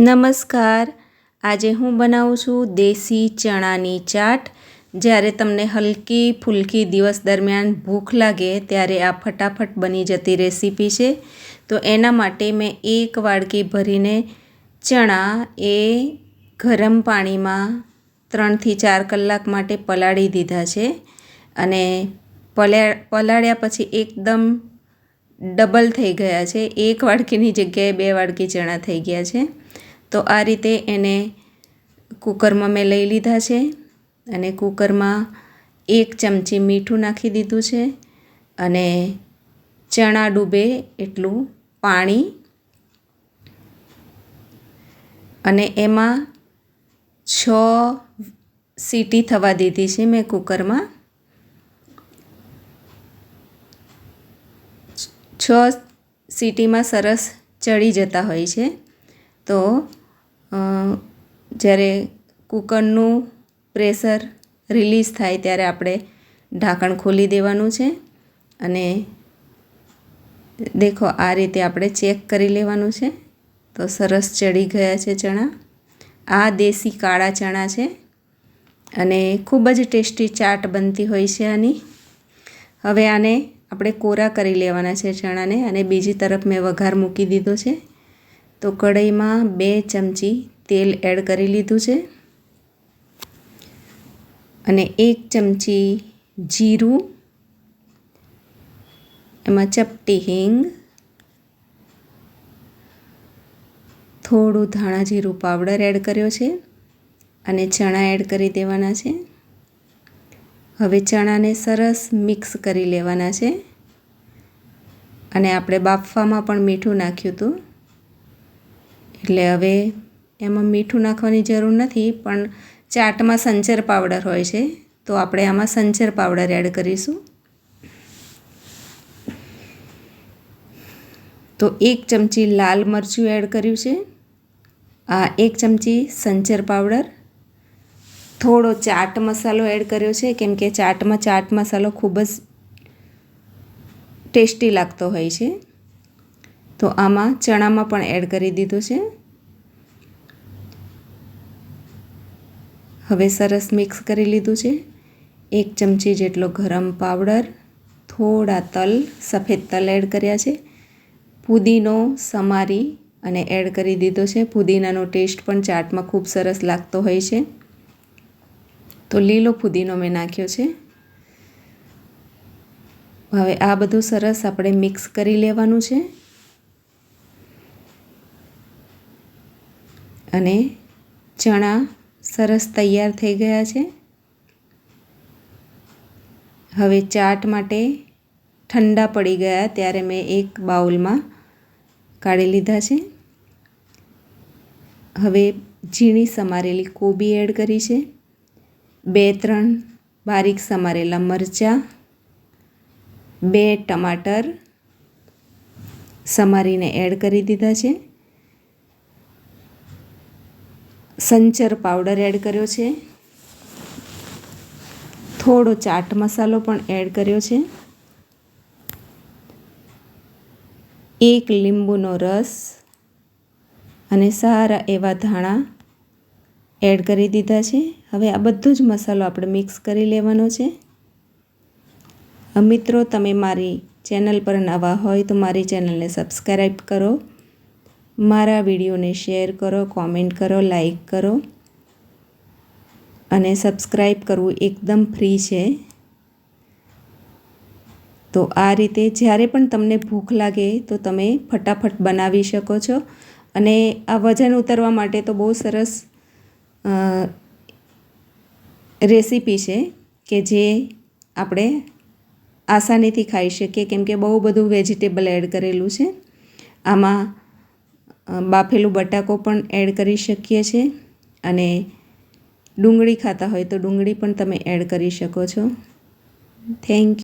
નમસ્કાર. આજે હું બનાવું છું દેશી ચણાની ચાટ. જ્યારે તમને હલકી ફૂલકી દિવસ દરમિયાન ભૂખ લાગે ત્યારે આ ફટાફટ બની જતી રેસીપી છે. તો એના માટે મેં એક વાડકી ભરીને ચણા એ ગરમ પાણીમાં ત્રણથી ચાર કલાક માટે પલાળી દીધા છે. અને પલા, પલાળ્યા પછી એકદમ ડબલ થઈ ગયા છે. એક વાડકીની જગ્યાએ બે વાડકી ચણા થઈ ગયા છે. તો આ રીતે એને કુકરમાં મેં લઈ લીધા છે અને કુકરમાં એક ચમચી મીઠું નાખી દીધું છે અને ચણા ડૂબે એટલું પાણી અને એમાં છ સીટી થવા દીધી છે મેં કુકરમાં. છ સીટીમાં સરસ ચડી જતા હોય છે. તો જ્યારે કૂકરનું પ્રેશર રિલીઝ થાય ત્યારે આપણે ઢાંકણ ખોલી દેવાનું છે અને દેખો, આ રીતે આપણે ચેક કરી લેવાનું છે. તો સરસ ચડી ગયા છે ચણા. આ દેશી કાળા ચણા છે અને ખૂબ જ ટેસ્ટી ચાટ બનતી હોય છે આની. હવે આને આપણે કોરા કરી લેવાના છે ચણાને અને બીજી તરફ મેં વઘાર મૂકી દીધો છે. તો કઢાઈમાં બે ચમચી તેલ એડ કરી લીધું છે. અને એક ચમચી જીરું, એમાં ચપટી હિંગ, થોડું ધાણા જીરું પાવડર એડ કર્યો છે અને ચણા એડ કરી દેવાના છે. હવે ચણાને સરસ મિક્સ કરી લેવાના છે. અને આપણે બાફવામાં પણ મીઠું નાખ્યું હતું. એટલે હવે એમાં મીઠું નાખવાની જરૂર નથી, પણ ચાટમાં સંચર પાવડર હોય છે. તો આપણે આમાં સંચર પાવડર એડ કરીશું. તો એક ચમચી લાલ મરચું એડ કર્યું છે. આ એક ચમચી સંચર પાવડર. થોડો ચાટ મસાલો એડ કર્યો છે, કેમ કે ચાટમાં ચાટ મસાલો ખૂબ જ ટેસ્ટી લાગતો હોય છે. તો આમાં ચણામાં પણ એડ કરી દીધું છે. હવે સરસ મિક્સ કરી લીધું છે. એક ચમચી જેટલો ગરમ પાવડર, થોડા તલ, સફેદ તલ એડ કર્યા છે. પુદીનો, સમારી અને એડ કરી દીધો છે. પુદીનાનો ટેસ્ટ પણ ચાટમાં ખૂબ સરસ લાગતો હોય છે. તો લીલો પુદીનો મેં નાખ્યો છે. હવે આ બધું સરસ આપણે મિક્સ કરી લેવાનું છે. અને ચણા સરસ તૈયાર થઈ ગયા છે. હવે ચાટ માટે ઠંડા પડી ગયા ત્યારે મેં એક બાઉલમાં કાઢી લીધા છે. હવે ઝીણી સમારેલી કોબી એડ કરી છે. બે ત્રણ બારીક સમારેલા મરચાં, બે ટમાટર સમારીને એડ કરી દીધા છે. સંચર પાવડર એડ કર્યો છે. થોડો ચાટ મસાલો પણ એડ કર્યો છે. એક લીંબુનો રસ અને સારા એવા ધાણા એડ કરી દીધા છે. હવે આ બધો જ મસાલો આપણે મિક્સ કરી લેવાનો છે. મિત્રો, તમે મારી ચેનલ પર નવા હોય તો મારી ચેનલને સબસ્ક્રાઈબ કરો. મારા વિડીયોને શેર કરો, કોમેન્ટ કરો, લાઈક કરો અને સબસ્ક્રાઈબ કરવું એકદમ ફ્રી છે. તો આ રીતે જ્યારે પણ તમને ભૂખ લાગે તો તમે ફટાફટ બનાવી શકો છો અને આ વજન ઉતારવા માટે તો બહુ સરસ રેસીપી છે કે જે આપણે આસાનીથી ખાઈ શકીએ. કેમ કે બહુ બધું વેજીટેબલ એડ કરેલું છે. આમાં બાફેલું બટાકો પણ એડ કરી શકીએ છીએ અને ડુંગળી ખાતા હોય તો ડુંગળી પણ તમે એડ કરી શકો છો. થેન્ક